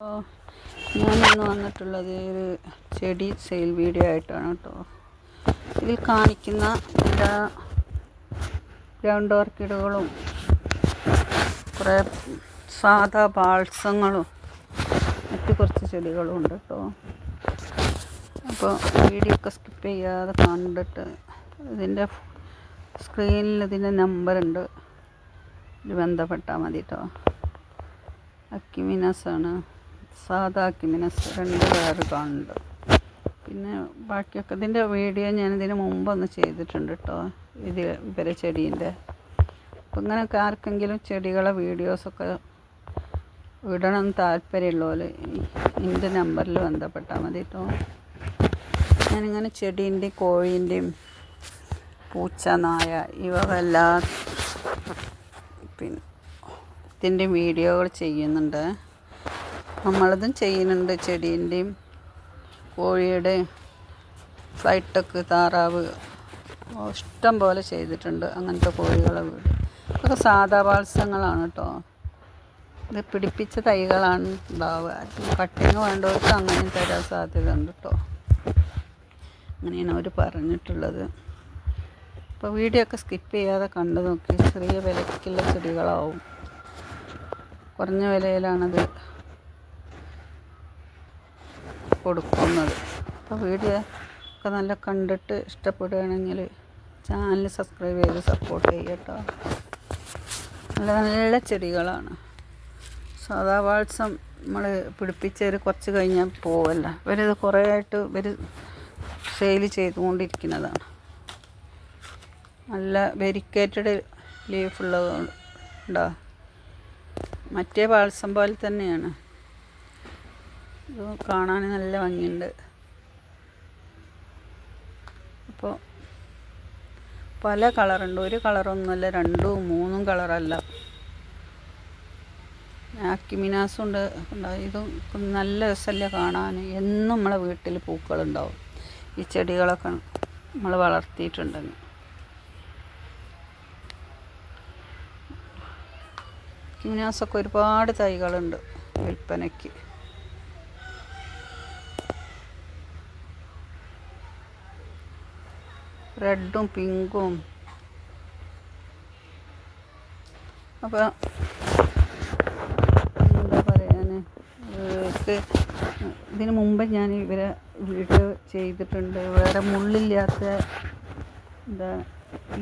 അപ്പോൾ ഞാനിന്ന് വന്നിട്ടുള്ളത് ഒരു ചെടി സെയിൽ വീഡിയോ ആയിട്ടാണ് കേട്ടോ. ഇതിൽ കാണിക്കുന്ന എല്ലാ ഗ്രൗണ്ട് ഓർക്കിഡുകളും കുറേ സാധാ ബാൾസങ്ങളും മറ്റു കുറച്ച് ചെടികളും ഉണ്ട് കേട്ടോ. അപ്പോൾ വീഡിയോ ഒക്കെ സ്കിപ്പ് ചെയ്യാതെ കണ്ടിട്ട് ഇതിന്റെ സ്ക്രീനിൽ ഇതിന്റെ നമ്പറുണ്ട് ഇത് ബന്ധപ്പെട്ടാൽ മതി കേട്ടോ. അക്കിമിനസാണ് സാധാ മിനസ് രണ്ട് വേറെ കാണുന്നുണ്ട് പിന്നെ ബാക്കിയൊക്കെ ഇതിന്റെ വീഡിയോ ഞാൻ ഇതിന് മുമ്പൊന്ന് ചെയ്തിട്ടുണ്ട് കേട്ടോ ഇത് ഇവരെ ചെടീന്റെ. അപ്പം ഇങ്ങനെയൊക്കെ ആർക്കെങ്കിലും ചെടികളെ വീഡിയോസൊക്കെ ഇടണം താല്പര്യമുള്ളവർ എന്റെ നമ്പറിൽ ബന്ധപ്പെട്ടാൽ മതി കേട്ടോ ഞാനിങ്ങനെ ചെടീന്റെയും കോഴീന്റെയും പൂച്ച നായ ഇവ പിന്നെ ഇതിന്റെ വീഡിയോകൾ ചെയ്യുന്നുണ്ട്. നമ്മളതും ചെയ്യുന്നുണ്ട് ചെടീന്റെയും കോഴിയുടെ ഫ്ലൈറ്റൊക്കെ താറാവ് ഇഷ്ടം പോലെ ചെയ്തിട്ടുണ്ട് അങ്ങനത്തെ കോഴികളെ വീട്. അതൊക്കെ സാധാ പാത്സങ്ങളാണ് കേട്ടോ. ഇത് പിടിപ്പിച്ച തൈകളാണ് ഉണ്ടാവുക. കട്ടിങ് വേണ്ടവർക്ക് അങ്ങനെ തരാൻ സാധ്യത ഉണ്ട് കേട്ടോ. അങ്ങനെയാണ് അവർ പറഞ്ഞിട്ടുള്ളത്. അപ്പോൾ വീഡിയോ ഒക്കെ സ്കിപ്പ് ചെയ്യാതെ കണ്ടു നോക്കി. ചെറിയ വിലക്കുള്ള ചെടികളാവും. കുറഞ്ഞ വിലയിലാണത് കൊടുക്കുന്നത്. അപ്പോൾ വീഡിയോ ഒക്കെ നല്ല കണ്ടിട്ട് ഇഷ്ടപ്പെടുകയാണെങ്കിൽ ചാനൽ സബ്സ്ക്രൈബ് ചെയ്ത് സപ്പോർട്ട് ചെയ്യട്ടോ നല്ല നല്ല ചെടികളാണ്. സാധാ വാൾസം നമ്മൾ പിടിപ്പിച്ചൊരു കുറച്ച് കഴിഞ്ഞാൽ പോവല്ല. ഇവരിത് കുറേ ആയിട്ട് ഇവർ സെയിൽ ചെയ്തുകൊണ്ടിരിക്കുന്നതാണ്. നല്ല വെരിക്കേറ്റഡ് ലീഫുള്ളത് ഉണ്ടോ മറ്റേ പാൽസം പോലെ തന്നെയാണ്. ഇത് കാണാൻ നല്ല ഭംഗിയുണ്ട്. അപ്പോൾ പല കളറുണ്ട്. ഒരു കളറൊന്നുമല്ല രണ്ടും മൂന്നും കളറല്ല. ആക്കിമിനാസും ഉണ്ട്. ഇതും നല്ല രസമല്ലേ കാണാൻ. എന്നും നമ്മളെ വീട്ടിൽ പൂക്കളുണ്ടാവും. ഈ ചെടികളൊക്കെ നമ്മൾ വളർത്തിയിട്ടുണ്ടെങ്കിൽ ആക്കിമിനാസൊക്കെ ഒരുപാട് തൈകളുണ്ട് വിൽപ്പനയ്ക്ക്. റെഡും പിങ്കും. അപ്പോൾ എന്താ പറയാൻ ഇതിനു മുമ്പ് ഞാൻ ഇവരെ വീഡിയോ ചെയ്തിട്ടുണ്ട്. വേറെ മുള്ളില്ലാത്ത എന്താ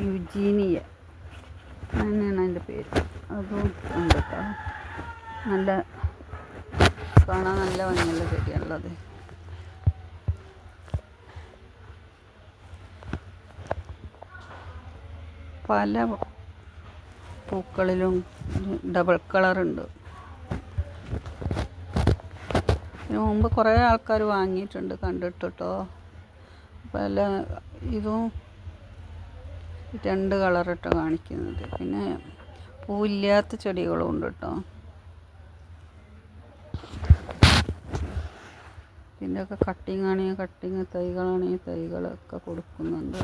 യുജീനിയ. അങ്ങനെയാണ് അതിന്റെ പേര്. അതും ഉണ്ട് കേട്ടോ. നല്ല കാണാൻ നല്ല ഭംഗിയുള്ള ചെടിയാണുള്ളത് പല പൂക്കളിലും ഡബിൾ കളറുണ്ട്. ഇതിന് മുമ്പ് കുറേ ആൾക്കാർ വാങ്ങിയിട്ടുണ്ട് കണ്ടിട്ടോ പല ഇതും രണ്ട് കളറിട്ടോ കാണിക്കുന്നത്. പിന്നെ പൂവില്ലാത്ത ചെടികളും ഉണ്ട് കേട്ടോ. ഇതിന്റെയൊക്കെ കട്ടിങ് ആണെങ്കിൽ കട്ടിങ് തൈകളാണെങ്കിൽ തൈകളൊക്കെ കൊടുക്കുന്നുണ്ട്.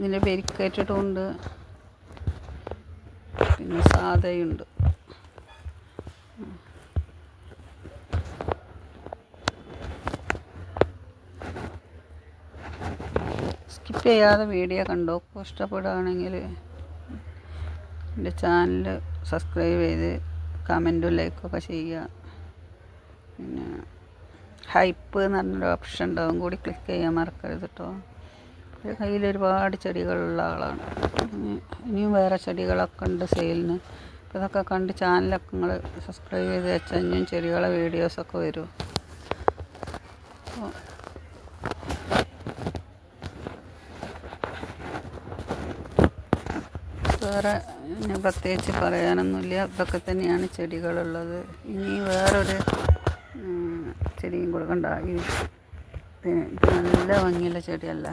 ഇതിന്റെ പെരിക്കേറ്റിട്ടുണ്ട്. പിന്നെ സാധയുണ്ട്. സ്കിപ്പ് ചെയ്യാതെ വീഡിയോ കണ്ടോ? ഇഷ്ടപ്പെടുകയാണെങ്കിൽ എന്റെ ചാനൽ സബ്സ്ക്രൈബ് ചെയ്ത് കമന്റും ലൈക്കൊക്കെ ചെയ്യുക. പിന്നെ ഹൈപ്പ് എന്ന് പറഞ്ഞൊരു ഓപ്ഷൻ ഉണ്ടാവും. കൂടി ക്ലിക്ക് ചെയ്യാൻ മറക്കരുത് കേട്ടോ. എന്റെ കയ്യിൽ ഒരുപാട് ചെടികളുള്ള ആളാണ്. ഇനിയും വേറെ ചെടികളൊക്കെ ഉണ്ട് സെയിലിന്. ഇതൊക്കെ കണ്ട് ചാനലൊക്കെ നിങ്ങൾ സബ്സ്ക്രൈബ് ചെയ്ത് വെച്ചാൽ ഇനിയും ചെടികളെ വീഡിയോസൊക്കെ വരും. വേറെ ഞാൻ പ്രത്യേകിച്ച് പറയാനൊന്നുമില്ല. ഇതൊക്കെ തന്നെയാണ് ചെടികളുള്ളത്. ഇനി വേറൊരു ചെടിയും കൊടുക്കണ്ട ഈ നല്ല ഭംഗിയുള്ള ചെടിയല്ല?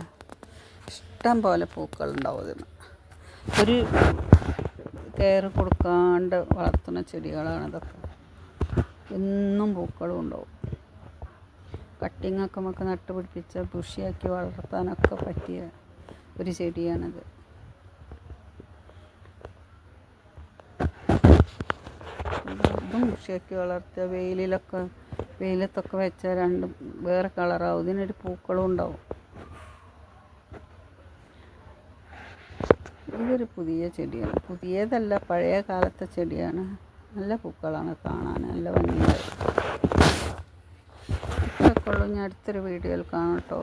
ഇഷ്ടം പോലെ പൂക്കളുണ്ടാവും ഇതിന്. ഒരു കെയർ കൊടുക്കാണ്ട് വളർത്തുന്ന ചെടികളാണ് ഇതൊക്കെ. എന്നും പൂക്കളും ഉണ്ടാവും. കട്ടിങ്ങൊക്കെ നമുക്ക് നട്ടുപിടിപ്പിച്ച ബുഷിയാക്കി വളർത്താനൊക്കെ പറ്റിയ ഒരു ചെടിയാണിത്. ഇതും ബുഷിയാക്കി വളർത്തുക വെയിലിലൊക്കെ വെയിലത്തൊക്കെ വെച്ചാൽ രണ്ടും വേറെ കളറാവും. ഇതിനൊരു പൂക്കളും ഉണ്ടാവും. ഇതൊരു പുതിയ ചെടിയാണ്. പുതിയതല്ല പഴയ കാലത്തെ ചെടിയാണ്. നല്ല പൂക്കളാണ് കാണാൻ നല്ല ഭംഗിയായി. ഇത്രയൊക്കെ ഞാൻ അടുത്തൊരു വീഡിയോയിൽ കാണാം കേട്ടോ.